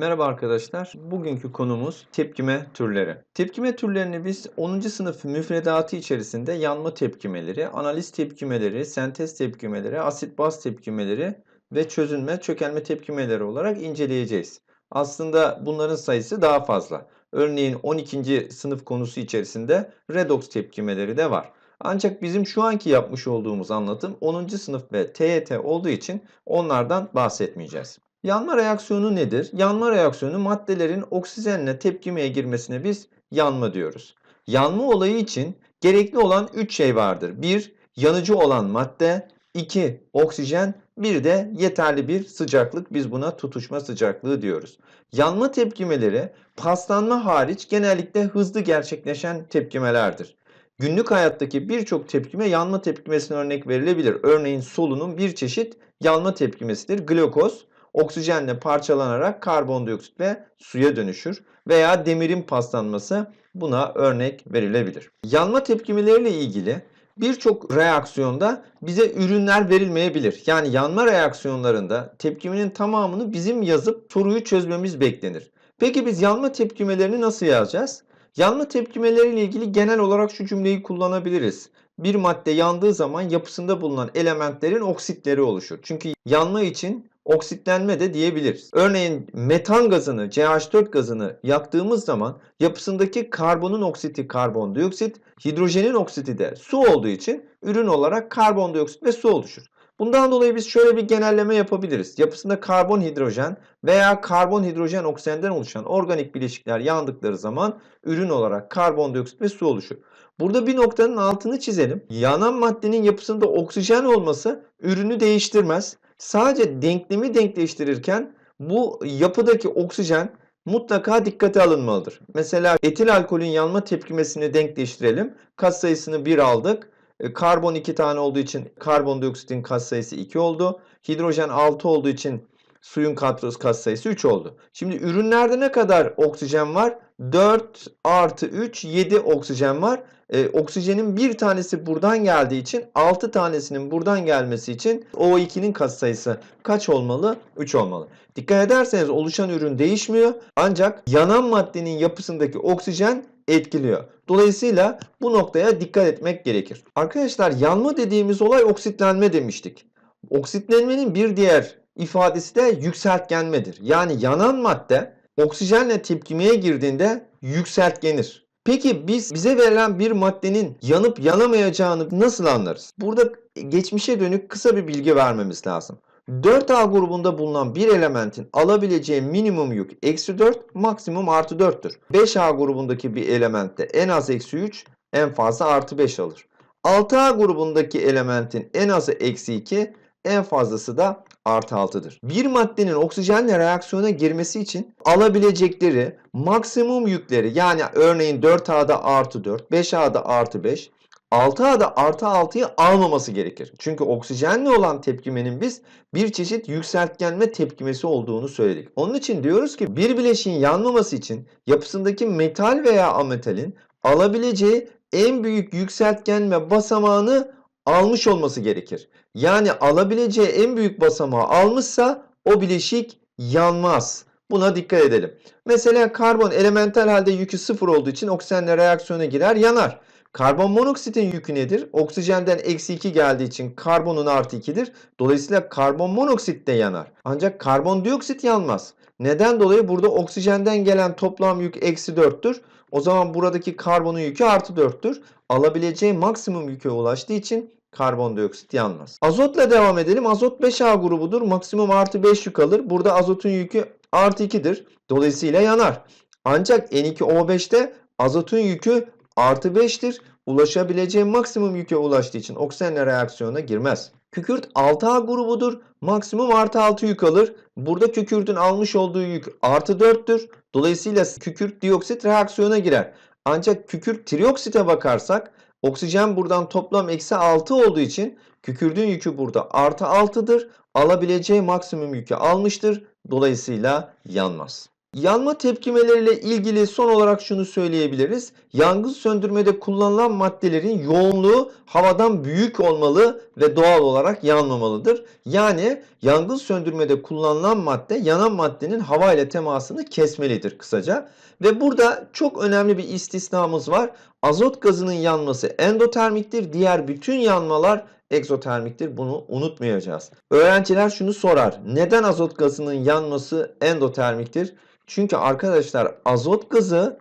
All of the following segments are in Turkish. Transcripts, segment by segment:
Merhaba arkadaşlar. Bugünkü konumuz tepkime türleri. Tepkime türlerini biz 10. sınıf müfredatı içerisinde yanma tepkimeleri, analiz tepkimeleri, sentez tepkimeleri, asit baz tepkimeleri ve çözünme, çökelme tepkimeleri olarak inceleyeceğiz. Aslında bunların sayısı daha fazla. Örneğin 12. sınıf konusu içerisinde redox tepkimeleri de var. Ancak bizim şu anki yapmış olduğumuz anlatım 10. sınıf ve TYT olduğu için onlardan bahsetmeyeceğiz. Yanma reaksiyonu nedir? Yanma reaksiyonu maddelerin oksijenle tepkimeye girmesine biz yanma diyoruz. Yanma olayı için gerekli olan 3 şey vardır. 1. Yanıcı olan madde. 2. Oksijen. Bir de yeterli bir sıcaklık. Biz buna tutuşma sıcaklığı diyoruz. Yanma tepkimeleri paslanma hariç genellikle hızlı gerçekleşen tepkimelerdir. Günlük hayattaki birçok tepkime yanma tepkimesine örnek verilebilir. Örneğin solunum bir çeşit yanma tepkimesidir. Glukoz oksijenle parçalanarak karbondioksit ve suya dönüşür veya demirin paslanması buna örnek verilebilir. Yanma tepkimeleriyle ilgili birçok reaksiyonda bize ürünler verilmeyebilir. Yani yanma reaksiyonlarında tepkimenin tamamını bizim yazıp soruyu çözmemiz beklenir. Peki biz yanma tepkimelerini nasıl yazacağız? Yanma tepkimeleriyle ilgili genel olarak şu cümleyi kullanabiliriz. Bir madde yandığı zaman yapısında bulunan elementlerin oksitleri oluşur. Çünkü yanma için oksitlenme de diyebiliriz. Örneğin metan gazını, CH4 gazını yaktığımız zaman yapısındaki karbonun oksiti karbondioksit, hidrojenin oksiti de su olduğu için ürün olarak karbondioksit ve su oluşur. Bundan dolayı biz şöyle bir genelleme yapabiliriz. Yapısında karbon hidrojen veya karbon hidrojen oksijenden oluşan organik bileşikler yandıkları zaman ürün olarak karbondioksit ve su oluşur. Burada bir noktanın altını çizelim. Yanan maddenin yapısında oksijen olması ürünü değiştirmez. Sadece denklemi denkleştirirken bu yapıdaki oksijen mutlaka dikkate alınmalıdır. Mesela etil alkolün yanma tepkimesini denkleştirelim. Kat sayısını 1 aldık. E, karbon 2 tane olduğu için karbondioksitin kat sayısı 2 oldu. Hidrojen 6 olduğu için suyun katros kat sayısı 3 oldu. Şimdi ürünlerde ne kadar oksijen var? 4 artı 3 7 oksijen var. Ee, oksijenin bir tanesi buradan geldiği için 6 tanesinin buradan gelmesi için O2'nin katsayısı kaç olmalı? 3 olmalı. Dikkat ederseniz oluşan ürün değişmiyor. Ancak yanan maddenin yapısındaki oksijen etkiliyor. Dolayısıyla bu noktaya dikkat etmek gerekir. Arkadaşlar yanma dediğimiz olay oksitlenme demiştik. Oksitlenmenin bir diğer ifadesi de yükseltgenmedir. Yani yanan madde oksijenle tepkimeye girdiğinde yükseltgenir. Peki biz bize verilen bir maddenin yanıp yanamayacağını nasıl anlarız? Burada geçmişe dönük kısa bir bilgi vermemiz lazım. 4A grubunda bulunan bir elementin alabileceği minimum yük eksi 4, maksimum artı 4'tür. 5A grubundaki bir elementte en az eksi 3, en fazla artı 5 alır. 6A grubundaki elementin en azı eksi 2, en fazlası da artı 6'dır. Bir maddenin oksijenle reaksiyona girmesi için alabilecekleri maksimum yükleri yani örneğin 4A'da artı 4, 5A'da artı 5, 6A'da artı 6'yı almaması gerekir. Çünkü oksijenle olan tepkimenin biz bir çeşit yükseltgenme tepkimesi olduğunu söyledik. Onun için diyoruz ki bir bileşiğin yanmaması için yapısındaki metal veya ametalin alabileceği en büyük yükseltgenme basamağını almış olması gerekir. Yani alabileceği en büyük basamağı almışsa o bileşik yanmaz. Buna dikkat edelim. Mesela karbon elemental halde yükü sıfır olduğu için oksijenle reaksiyona girer yanar. Karbon monoksitin yükü nedir? Oksijenden eksi 2 geldiği için karbonun artı 2'dir. Dolayısıyla karbon monoksit de yanar. Ancak karbondioksit yanmaz. Neden dolayı? Burada oksijenden gelen toplam yük eksi 4'tür. O zaman buradaki karbonun yükü artı 4'tür. Alabileceği maksimum yüke ulaştığı için karbondioksit yanmaz. Azotla devam edelim. Azot 5A grubudur. Maksimum artı 5 yük alır. Burada azotun yükü artı 2'dir. Dolayısıyla yanar. Ancak N2O5'te azotun yükü artı 5'tir. Ulaşabileceği maksimum yüke ulaştığı için oksijenle reaksiyona girmez. Kükürt 6A grubudur. Maksimum artı 6 yük alır. Burada kükürtün almış olduğu yük artı 4'tür. Dolayısıyla kükürt dioksit reaksiyona girer. Ancak kükürt trioksite bakarsak oksijen buradan toplam eksi 6 olduğu için kükürdün yükü burada artı 6'dır. Alabileceği maksimum yükü almıştır. Dolayısıyla yanmaz. Yanma tepkimeleriyle ilgili son olarak şunu söyleyebiliriz. Yangın söndürmede kullanılan maddelerin yoğunluğu havadan büyük olmalı ve doğal olarak yanmamalıdır. Yani yangın söndürmede kullanılan madde yanan maddenin hava ile temasını kesmelidir kısaca. Ve burada çok önemli bir istisnamız var. Azot gazının yanması endotermiktir. Diğer bütün yanmalar egzotermiktir. Bunu unutmayacağız. Öğrenciler şunu sorar. Neden azot gazının yanması endotermiktir? Çünkü arkadaşlar azot gazı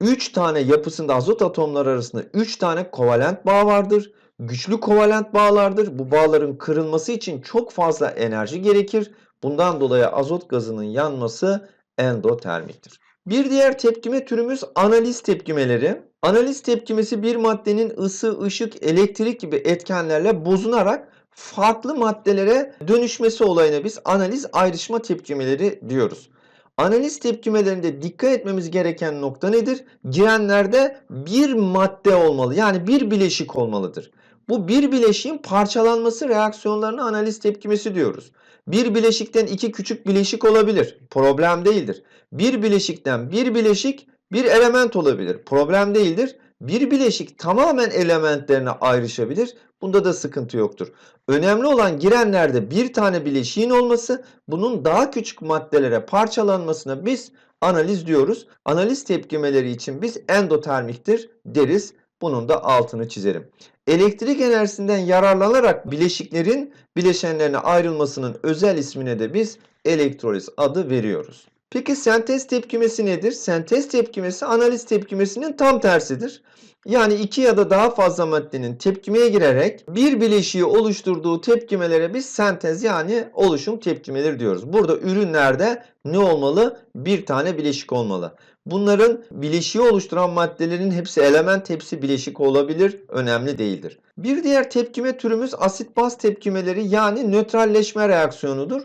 3 tane yapısında azot atomları arasında 3 tane kovalent bağ vardır. Güçlü kovalent bağlardır. Bu bağların kırılması için çok fazla enerji gerekir. Bundan dolayı azot gazının yanması endotermiktir. Bir diğer tepkime türümüz analiz tepkimeleri. Analiz tepkimesi bir maddenin ısı, ışık, elektrik gibi etkenlerle bozunarak farklı maddelere dönüşmesi olayına biz analiz ayrışma tepkimeleri diyoruz. Analiz tepkimelerinde dikkat etmemiz gereken nokta nedir? Girenlerde bir madde olmalı. Yani bir bileşik olmalıdır. Bu bir bileşiğin parçalanması reaksiyonlarına analiz tepkimesi diyoruz. Bir bileşikten iki küçük bileşik olabilir. Problem değildir. Bir bileşikten bir bileşik bir element olabilir. Problem değildir. Bir bileşik tamamen elementlerine ayrışabilir. Bunda da sıkıntı yoktur. Önemli olan girenlerde bir tane bileşiğin olması, bunun daha küçük maddelere parçalanmasına biz analiz diyoruz. Analiz tepkimeleri için biz endotermiktir deriz. Bunun da altını çizerim. Elektrik enerjisinden yararlanarak bileşiklerin bileşenlerine ayrılmasının özel ismine de biz elektroliz adı veriyoruz. Peki sentez tepkimesi nedir? Sentez tepkimesi analiz tepkimesinin tam tersidir. Yani iki ya da daha fazla maddenin tepkimeye girerek bir bileşiği oluşturduğu tepkimelere biz sentez yani oluşum tepkimeleri diyoruz. Burada ürünlerde ne olmalı? Bir tane bileşik olmalı. Bunların bileşiği oluşturan maddelerin hepsi element, hepsi bileşik olabilir. Önemli değildir. Bir diğer tepkime türümüz asit baz tepkimeleri yani nötralleşme reaksiyonudur.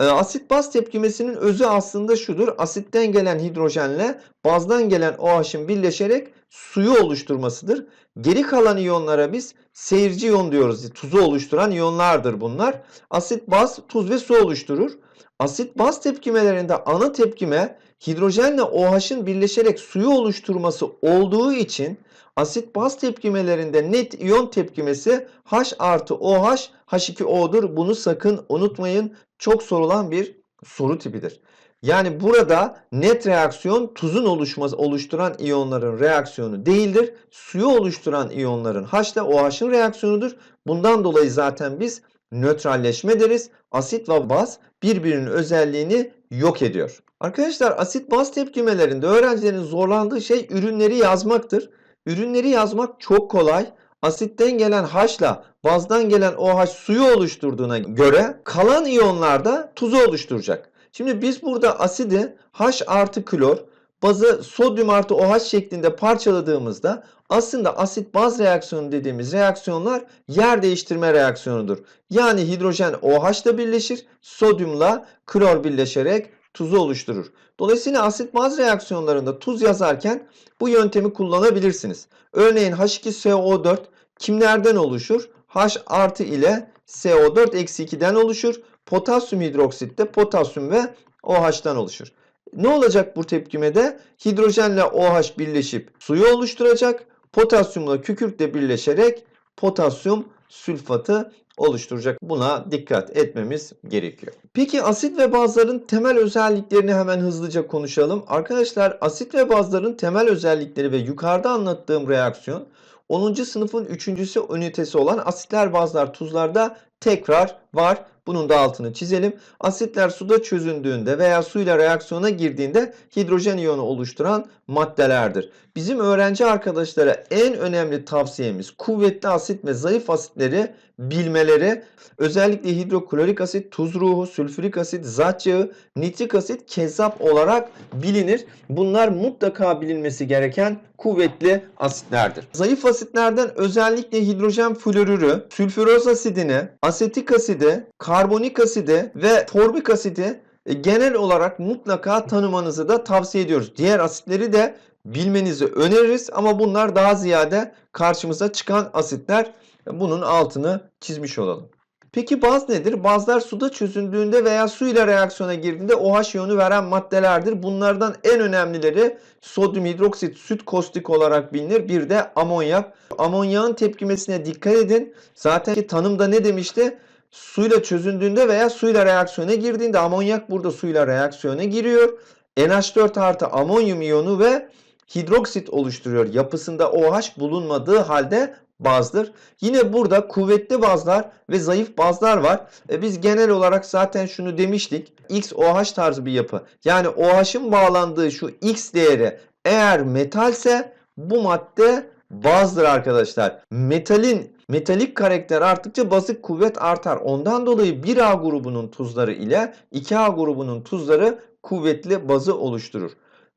Ee, asit baz tepkimesinin özü aslında şudur. Asitten gelen hidrojenle bazdan gelen OH'ın birleşerek suyu oluşturmasıdır. Geri kalan iyonlara biz seyirci iyon diyoruz. Tuzu oluşturan iyonlardır bunlar. Asit baz tuz ve su oluşturur. Asit baz tepkimelerinde ana tepkime hidrojenle OH'ın birleşerek suyu oluşturması olduğu için asit baz tepkimelerinde net iyon tepkimesi H artı OH H2O'dur. Bunu sakın unutmayın. Çok sorulan bir soru tipidir. Yani burada net reaksiyon tuzun oluşması oluşturan iyonların reaksiyonu değildir. Suyu oluşturan iyonların H ile OH'ın reaksiyonudur. Bundan dolayı zaten biz nötralleşme deriz. Asit ve baz birbirinin özelliğini yok ediyor. Arkadaşlar asit baz tepkimelerinde öğrencilerin zorlandığı şey ürünleri yazmaktır. Ürünleri yazmak çok kolay. Asitten gelen H ile bazdan gelen OH suyu oluşturduğuna göre kalan iyonlar da tuzu oluşturacak. Şimdi biz burada asidi H artı klor, bazı sodyum artı OH şeklinde parçaladığımızda aslında asit baz reaksiyonu dediğimiz reaksiyonlar yer değiştirme reaksiyonudur. Yani hidrojen OH ile birleşir, sodyumla klor birleşerek tuzu oluşturur. Dolayısıyla asit baz reaksiyonlarında tuz yazarken bu yöntemi kullanabilirsiniz. Örneğin H2SO4 kimlerden oluşur? H artı ile CO4 eksi 2'den oluşur. Potasyum hidroksit de potasyum ve OH'tan oluşur. Ne olacak bu tepkimede? Hidrojenle OH birleşip suyu oluşturacak. Potasyumla kükürtle birleşerek potasyum sülfatı oluşturacak. Buna dikkat etmemiz gerekiyor. Peki asit ve bazların temel özelliklerini hemen hızlıca konuşalım. Arkadaşlar asit ve bazların temel özellikleri ve yukarıda anlattığım reaksiyon 10. sınıfın 3. ünitesi olan asitler, bazlar, tuzlarda tekrar var. Bunun da altını çizelim. Asitler suda çözündüğünde veya suyla reaksiyona girdiğinde hidrojen iyonu oluşturan maddelerdir. Bizim öğrenci arkadaşlara en önemli tavsiyemiz kuvvetli asit ve zayıf asitleri bilmeleri. Özellikle hidroklorik asit, tuz ruhu, sülfürik asit, zat yağı, nitrik asit kezzap olarak bilinir. Bunlar mutlaka bilinmesi gereken kuvvetli asitlerdir. Zayıf asitlerden özellikle hidrojen florürü, sülfüroz asidini, asetik asidi, karbonik asidi ve formik asidi e, genel olarak mutlaka tanımanızı da tavsiye ediyoruz. Diğer asitleri de bilmenizi öneririz ama bunlar daha ziyade karşımıza çıkan asitler. Bunun altını çizmiş olalım. Peki baz nedir? Bazlar suda çözündüğünde veya su ile reaksiyona girdiğinde OH iyonu veren maddelerdir. Bunlardan en önemlileri sodyum hidroksit, süt kostik olarak bilinir. Bir de amonyak. Amonyağın tepkimesine dikkat edin. Zaten ki tanımda ne demişti? Suyla çözündüğünde veya suyla reaksiyona girdiğinde amonyak burada suyla reaksiyona giriyor. NH4 artı amonyum iyonu ve hidroksit oluşturuyor. Yapısında OH bulunmadığı halde bazdır. Yine burada kuvvetli bazlar ve zayıf bazlar var. E biz genel olarak zaten şunu demiştik. X OH tarzı bir yapı. Yani OH'ın bağlandığı şu X değeri eğer metalse bu madde bazdır arkadaşlar. Metalin metalik karakter arttıkça basık kuvvet artar. Ondan dolayı 1A grubunun tuzları ile 2A grubunun tuzları kuvvetli bazı oluşturur.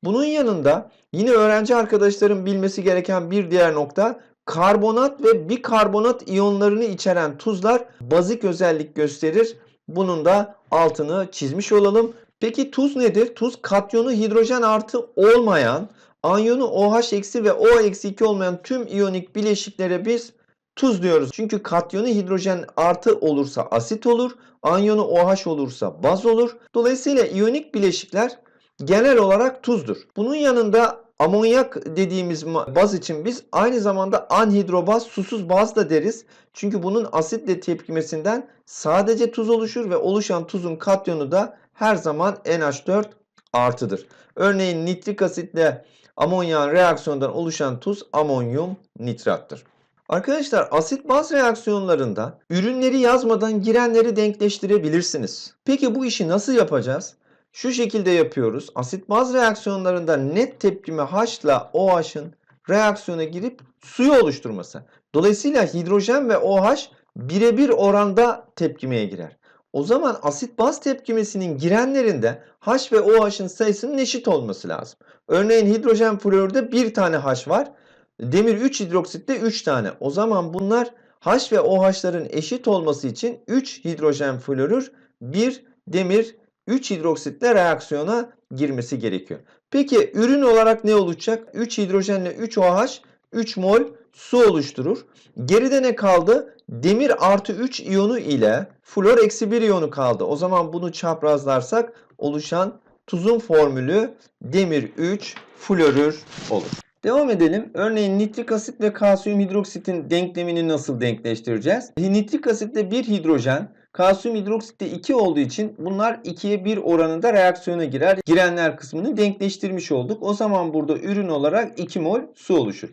Bunun yanında yine öğrenci arkadaşların bilmesi gereken bir diğer nokta karbonat ve bikarbonat iyonlarını içeren tuzlar bazik özellik gösterir. Bunun da altını çizmiş olalım. Peki tuz nedir? Tuz katyonu hidrojen artı olmayan, anyonu OH eksi ve O eksi 2 olmayan tüm iyonik bileşiklere biz tuz diyoruz. Çünkü katyonu hidrojen artı olursa asit olur, anyonu OH olursa baz olur. Dolayısıyla iyonik bileşikler genel olarak tuzdur. Bunun yanında amonyak dediğimiz baz için biz aynı zamanda anhidrobaz, susuz baz da deriz. Çünkü bunun asitle tepkimesinden sadece tuz oluşur ve oluşan tuzun katyonu da her zaman NH4 artıdır. Örneğin nitrik asitle amonyağın reaksiyonundan oluşan tuz amonyum nitrattır. Arkadaşlar asit baz reaksiyonlarında ürünleri yazmadan girenleri denkleştirebilirsiniz. Peki bu işi nasıl yapacağız? Şu şekilde yapıyoruz. Asit baz reaksiyonlarında net tepkime H ile OH'ın reaksiyona girip suyu oluşturması. Dolayısıyla hidrojen ve OH birebir oranda tepkimeye girer. O zaman asit baz tepkimesinin girenlerinde H ve OH'ın sayısının eşit olması lazım. Örneğin hidrojen florürde bir tane H var. Demir 3 hidroksitte 3 tane. O zaman bunlar H ve OH'ların eşit olması için 3 hidrojen florür 1 demir 3 hidroksitle reaksiyona girmesi gerekiyor. Peki ürün olarak ne olacak? 3 hidrojenle 3 OH 3 mol su oluşturur. Geride ne kaldı? Demir artı 3 iyonu ile flor eksi 1 iyonu kaldı. O zaman bunu çaprazlarsak oluşan tuzun formülü demir 3 florür olur. Devam edelim. Örneğin nitrik asit ve kalsiyum hidroksitin denklemini nasıl denkleştireceğiz? Nitrik asitle bir hidrojen, kalsiyum hidroksitte 2 olduğu için bunlar 2'ye 1 oranında reaksiyona girer. Girenler kısmını denkleştirmiş olduk. O zaman burada ürün olarak 2 mol su oluşur.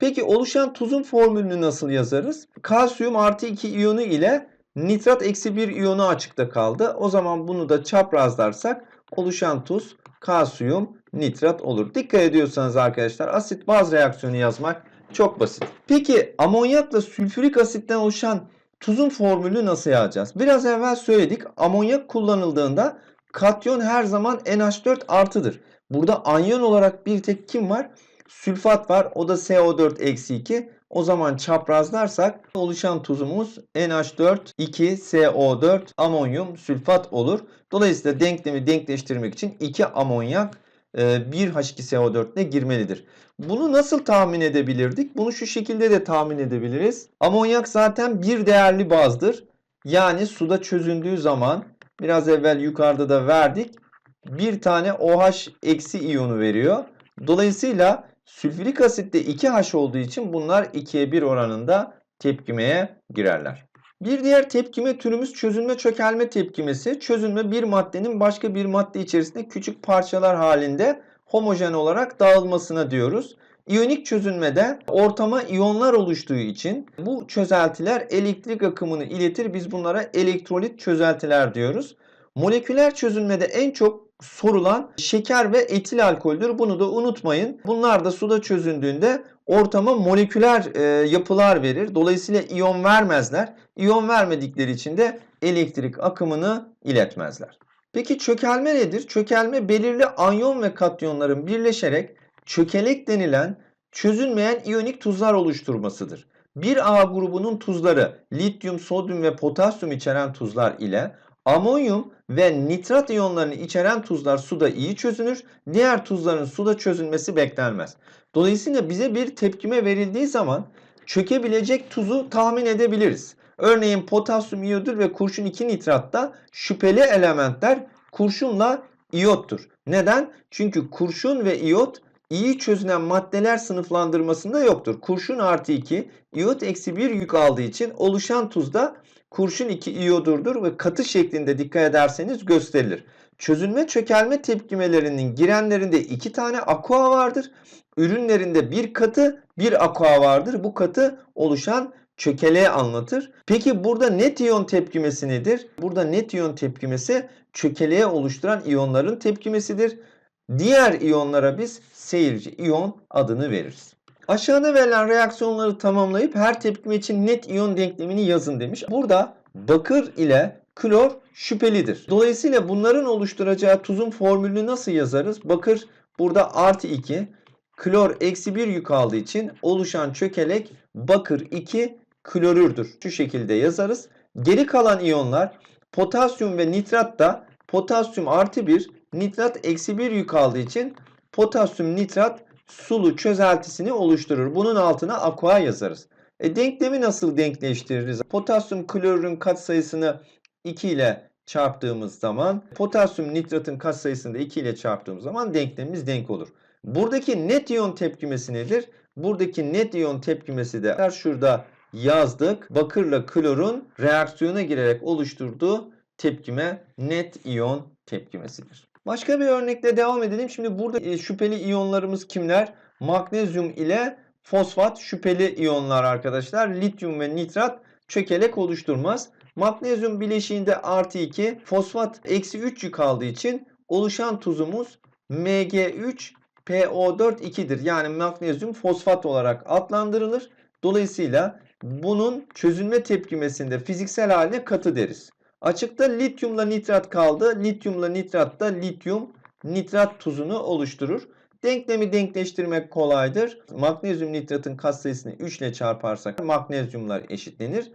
Peki oluşan tuzun formülünü nasıl yazarız? Kalsiyum artı 2 iyonu ile nitrat eksi 1 iyonu açıkta kaldı. O zaman bunu da çaprazlarsak oluşan tuz kalsiyum nitrat olur. Dikkat ediyorsanız arkadaşlar asit baz reaksiyonu yazmak çok basit. Peki amonyakla sülfürik asitten oluşan tuzun formülü nasıl yazacağız? Biraz evvel söyledik. Amonyak kullanıldığında katyon her zaman NH4 artıdır. Burada anyon olarak bir tek kim var? Sülfat var. O da CO4 eksi 2. O zaman çaprazlarsak oluşan tuzumuz NH4 2 CO4 amonyum sülfat olur. Dolayısıyla denklemi denkleştirmek için 2 amonyak 1 H2SO4 ile girmelidir. Bunu nasıl tahmin edebilirdik? Bunu şu şekilde de tahmin edebiliriz. Amonyak zaten bir değerli bazdır. Yani suda çözündüğü zaman biraz evvel yukarıda da verdik. Bir tane OH iyonu veriyor. Dolayısıyla sülfürik asitte 2H olduğu için bunlar 2'ye 1 oranında tepkimeye girerler. Bir diğer tepkime türümüz çözünme çökelme tepkimesi. Çözünme bir maddenin başka bir madde içerisinde küçük parçalar halinde homojen olarak dağılmasına diyoruz. İyonik çözünmede ortama iyonlar oluştuğu için bu çözeltiler elektrik akımını iletir. Biz bunlara elektrolit çözeltiler diyoruz. Moleküler çözünmede en çok sorulan şeker ve etil alkoldür. Bunu da unutmayın. Bunlar da suda çözündüğünde ortama moleküler e, yapılar verir. Dolayısıyla iyon vermezler. İyon vermedikleri için de elektrik akımını iletmezler. Peki çökelme nedir? Çökelme belirli anyon ve katyonların birleşerek çökelek denilen çözünmeyen iyonik tuzlar oluşturmasıdır. Bir A grubunun tuzları lityum, sodyum ve potasyum içeren tuzlar ile amonyum ve nitrat iyonlarını içeren tuzlar suda iyi çözünür. Diğer tuzların suda çözülmesi beklenmez. Dolayısıyla bize bir tepkime verildiği zaman çökebilecek tuzu tahmin edebiliriz. Örneğin potasyum iyodür ve kurşun 2 nitratta şüpheli elementler kurşunla iyottur. Neden? Çünkü kurşun ve iyot iyi çözünen maddeler sınıflandırmasında yoktur. Kurşun artı 2, iyot eksi 1 yük aldığı için oluşan tuzda kurşun 2 iyodurdur ve katı şeklinde dikkat ederseniz gösterilir. Çözülme çökelme tepkimelerinin girenlerinde iki tane aqua vardır. Ürünlerinde bir katı bir aqua vardır. Bu katı oluşan çökeleği anlatır. Peki burada net iyon tepkimesi nedir? Burada net iyon tepkimesi çökeleği oluşturan iyonların tepkimesidir. Diğer iyonlara biz seyirci iyon adını veririz. Aşağıda verilen reaksiyonları tamamlayıp her tepkime için net iyon denklemini yazın demiş. Burada bakır ile klor şüphelidir. Dolayısıyla bunların oluşturacağı tuzun formülünü nasıl yazarız? Bakır burada artı 2, klor eksi 1 yük aldığı için oluşan çökelek bakır 2 klorürdür. Şu şekilde yazarız. Geri kalan iyonlar potasyum ve nitrat da potasyum artı 1, nitrat eksi 1 yük aldığı için potasyum nitrat sulu çözeltisini oluşturur. Bunun altına aqua yazarız. E, denklemi nasıl denkleştiririz? Potasyum klorürün katsayısını 2 ile çarptığımız zaman potasyum nitratın katsayısını da 2 ile çarptığımız zaman denklemimiz denk olur. Buradaki net iyon tepkimesi nedir? Buradaki net iyon tepkimesi de şurada yazdık. Bakırla klorun reaksiyona girerek oluşturduğu tepkime net iyon tepkimesidir. Başka bir örnekle devam edelim. Şimdi burada e, şüpheli iyonlarımız kimler? Magnezyum ile fosfat şüpheli iyonlar arkadaşlar. Lityum ve nitrat çökelek oluşturmaz. Magnezyum bileşiğinde artı 2, fosfat eksi 3 yük aldığı için oluşan tuzumuz Mg3 PO4 2'dir. Yani magnezyum fosfat olarak adlandırılır. Dolayısıyla bunun çözülme tepkimesinde fiziksel haline katı deriz. Açıkta lityumla nitrat kaldı. Lityumla nitrat da lityum nitrat tuzunu oluşturur. Denklemi denkleştirmek kolaydır. Magnezyum nitratın katsayısını 3 ile çarparsak magnezyumlar eşitlenir.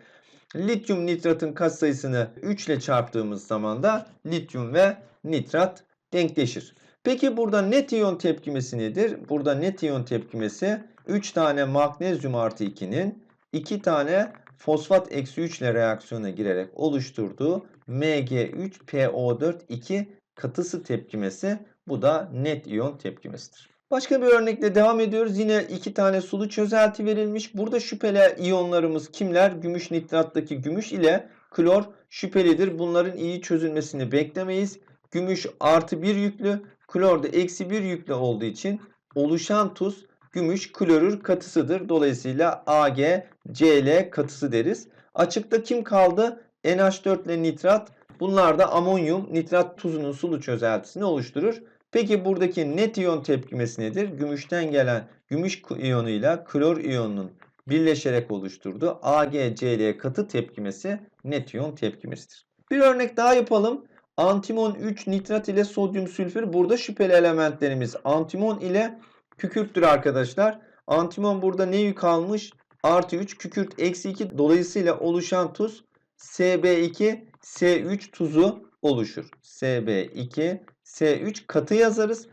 Lityum nitratın katsayısını 3 ile çarptığımız zaman da lityum ve nitrat denkleşir. Peki burada net iyon tepkimesi nedir? Burada net iyon tepkimesi 3 tane magnezyum artı 2'nin 2 tane fosfat eksi 3 ile reaksiyona girerek oluşturduğu Mg3PO4 katısı tepkimesi. Bu da net iyon tepkimesidir. Başka bir örnekle devam ediyoruz. Yine iki tane sulu çözelti verilmiş. Burada şüpheli iyonlarımız kimler? Gümüş nitrattaki gümüş ile klor şüphelidir. Bunların iyi çözülmesini beklemeyiz. Gümüş artı bir yüklü, klor da eksi bir yüklü olduğu için oluşan tuz gümüş klorür katısıdır. Dolayısıyla AgCl katısı deriz. Açıkta kim kaldı? NH4 ile nitrat. Bunlar da amonyum nitrat tuzunun sulu çözeltisini oluşturur. Peki buradaki net iyon tepkimesi nedir? Gümüşten gelen gümüş iyonuyla klor iyonunun birleşerek oluşturduğu AgCl katı tepkimesi net iyon tepkimesidir. Bir örnek daha yapalım. Antimon 3 nitrat ile sodyum sülfür. Burada şüpheli elementlerimiz antimon ile kükürttür arkadaşlar. Antimon burada ne yük almış? Artı 3 kükürt eksi 2 dolayısıyla oluşan tuz SB2 S3 tuzu oluşur. SB2 S3 katı yazarız.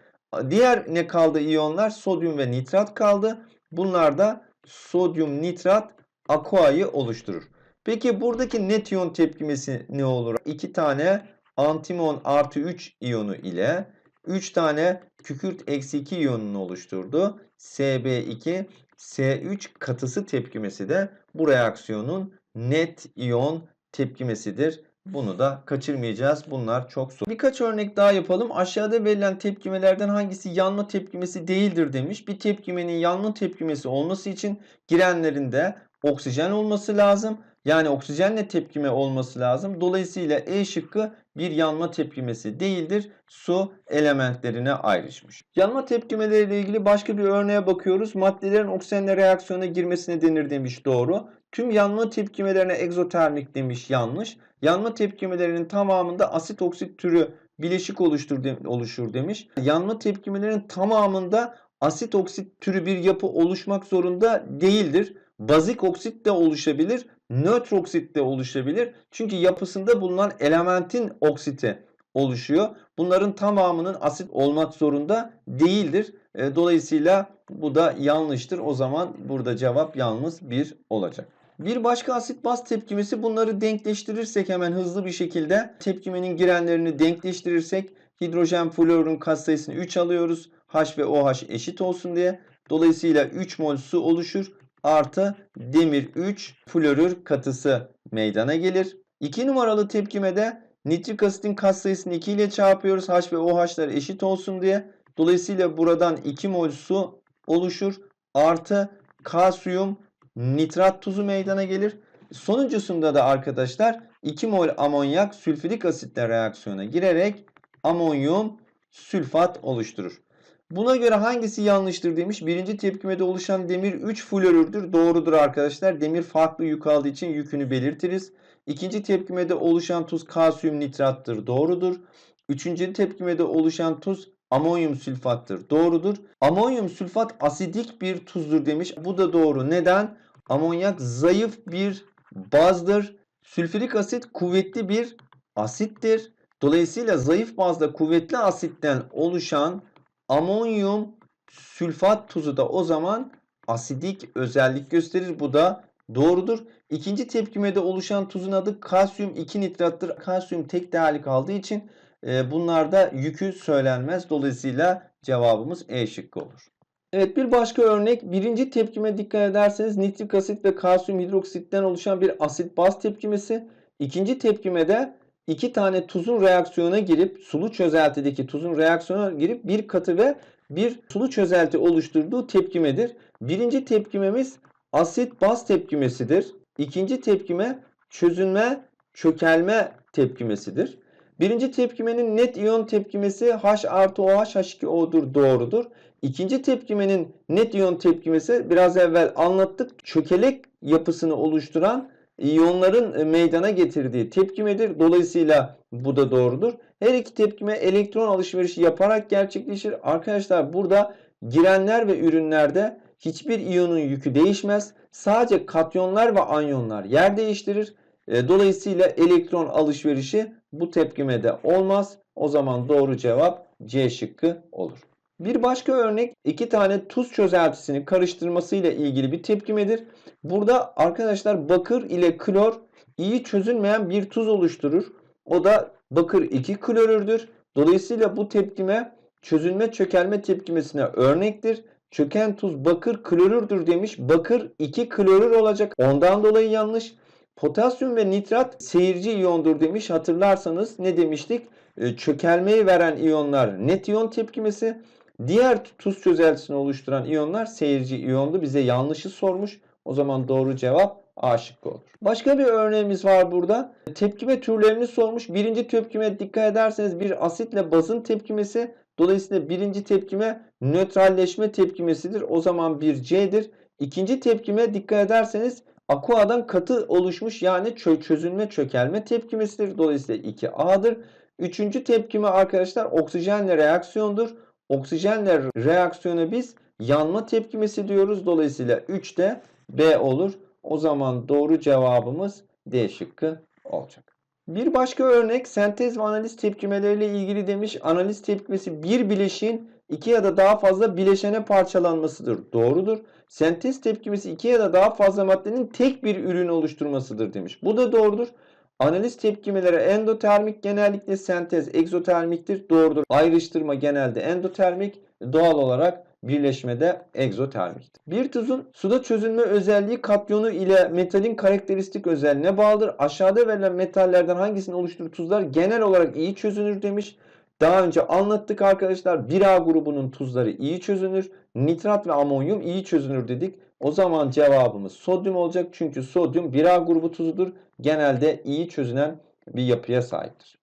Diğer ne kaldı iyonlar? Sodyum ve nitrat kaldı. Bunlar da sodyum nitrat aqua'yı oluşturur. Peki buradaki net iyon tepkimesi ne olur? 2 tane antimon artı 3 iyonu ile 3 tane kükürt eksi 2 iyonunu oluşturdu. SB2 S3 katısı tepkimesi de bu reaksiyonun net iyon tepkimesidir. Bunu da kaçırmayacağız. Bunlar çok zor. Birkaç örnek daha yapalım. Aşağıda verilen tepkimelerden hangisi yanma tepkimesi değildir demiş. Bir tepkimenin yanma tepkimesi olması için girenlerinde oksijen olması lazım. Yani oksijenle tepkime olması lazım. Dolayısıyla E şıkkı bir yanma tepkimesi değildir. Su elementlerine ayrışmış. Yanma tepkimeleriyle ilgili başka bir örneğe bakıyoruz. Maddelerin oksijenle reaksiyona girmesine denir demiş doğru. Tüm yanma tepkimelerine egzotermik demiş yanlış. Yanma tepkimelerinin tamamında asit oksit türü bileşik oluştur de, oluşur demiş. Yanma tepkimelerinin tamamında asit oksit türü bir yapı oluşmak zorunda değildir. Bazik oksit de oluşabilir, nötr oksit de oluşabilir. Çünkü yapısında bulunan elementin oksiti oluşuyor. Bunların tamamının asit olmak zorunda değildir. Dolayısıyla bu da yanlıştır. O zaman burada cevap yalnız 1 olacak. Bir başka asit baz tepkimesi bunları denkleştirirsek hemen hızlı bir şekilde tepkimenin girenlerini denkleştirirsek hidrojen florun katsayısını 3 alıyoruz. H ve OH eşit olsun diye. Dolayısıyla 3 mol su oluşur. Artı demir 3 florür katısı meydana gelir. 2 numaralı tepkimede nitrik asitin katsayısını 2 ile çarpıyoruz. H ve OH'lar eşit olsun diye. Dolayısıyla buradan 2 mol su oluşur. Artı kalsiyum nitrat tuzu meydana gelir. Sonuncusunda da arkadaşlar 2 mol amonyak sülfürik asitle reaksiyona girerek amonyum sülfat oluşturur. Buna göre hangisi yanlıştır demiş. Birinci tepkimede oluşan demir 3 florürdür. Doğrudur arkadaşlar. Demir farklı yük aldığı için yükünü belirtiriz. İkinci tepkimede oluşan tuz kalsiyum nitrattır. Doğrudur. Üçüncü tepkimede oluşan tuz amonyum sülfattır. Doğrudur. Amonyum sülfat asidik bir tuzdur demiş. Bu da doğru. Neden? Amonyak zayıf bir bazdır. Sülfürik asit kuvvetli bir asittir. Dolayısıyla zayıf bazda kuvvetli asitten oluşan amonyum sülfat tuzu da o zaman asidik özellik gösterir. Bu da doğrudur. İkinci tepkimede oluşan tuzun adı kalsiyum 2 nitrattır. Kalsiyum tek değerli kaldığı için e, bunlarda yükü söylenmez. Dolayısıyla cevabımız E şıkkı olur. Evet bir başka örnek. Birinci tepkime dikkat ederseniz nitrik asit ve kalsiyum hidroksitten oluşan bir asit baz tepkimesi. İkinci tepkimede iki tane tuzun reaksiyona girip sulu çözeltideki tuzun reaksiyona girip bir katı ve bir sulu çözelti oluşturduğu tepkimedir. Birinci tepkimemiz asit baz tepkimesidir. İkinci tepkime çözünme çökelme tepkimesidir. Birinci tepkimenin net iyon tepkimesi H artı OH H2O'dur doğrudur. İkinci tepkimenin net iyon tepkimesi biraz evvel anlattık. Çökelek yapısını oluşturan iyonların meydana getirdiği tepkimedir. Dolayısıyla bu da doğrudur. Her iki tepkime elektron alışverişi yaparak gerçekleşir. Arkadaşlar burada girenler ve ürünlerde hiçbir iyonun yükü değişmez. Sadece katyonlar ve anyonlar yer değiştirir. E, Dolayısıyla elektron alışverişi bu tepkimede olmaz. O zaman doğru cevap C şıkkı olur. Bir başka örnek iki tane tuz çözeltisini karıştırmasıyla ilgili bir tepkimedir. Burada arkadaşlar bakır ile klor iyi çözülmeyen bir tuz oluşturur. O da bakır 2 klorürdür. Dolayısıyla bu tepkime çözülme çökelme tepkimesine örnektir. Çöken tuz bakır klorürdür demiş. Bakır 2 klorür olacak. Ondan dolayı yanlış. Potasyum ve nitrat seyirci iyondur demiş. Hatırlarsanız ne demiştik? E, Çökelmeyi veren iyonlar net iyon tepkimesi. Diğer tuz çözeltisini oluşturan iyonlar seyirci iyondu. Bize yanlışı sormuş. O zaman doğru cevap A şıkkı olur. Başka bir örneğimiz var burada. Tepkime türlerini sormuş. Birinci tepkime dikkat ederseniz bir asitle bazın tepkimesi. Dolayısıyla birinci tepkime nötralleşme tepkimesidir. O zaman bir C'dir. İkinci tepkime dikkat ederseniz aquadan katı oluşmuş yani çö- çözülme çökelme tepkimesidir. Dolayısıyla 2A'dır. Üçüncü tepkime arkadaşlar oksijenle reaksiyondur. Oksijenle reaksiyona biz yanma tepkimesi diyoruz. Dolayısıyla 3 de B olur. O zaman doğru cevabımız D şıkkı olacak. Bir başka örnek sentez ve analiz tepkimeleriyle ilgili demiş. Analiz tepkimesi bir bileşiğin iki ya da daha fazla bileşene parçalanmasıdır. Doğrudur. Sentez tepkimesi iki ya da daha fazla maddenin tek bir ürün oluşturmasıdır demiş. Bu da doğrudur. Analiz tepkimeleri endotermik genellikle sentez egzotermiktir. Doğrudur. Ayrıştırma genelde endotermik, doğal olarak birleşmede egzotermiktir. Bir tuzun suda çözünme özelliği katyonu ile metalin karakteristik özelliğine bağlıdır. Aşağıda verilen metallerden hangisini oluşturur tuzlar genel olarak iyi çözünür demiş. Daha önce anlattık arkadaşlar. 1A grubunun tuzları iyi çözünür. Nitrat ve amonyum iyi çözünür dedik. O zaman cevabımız sodyum olacak. Çünkü sodyum 1A grubu tuzudur. Genelde iyi çözünen bir yapıya sahiptir.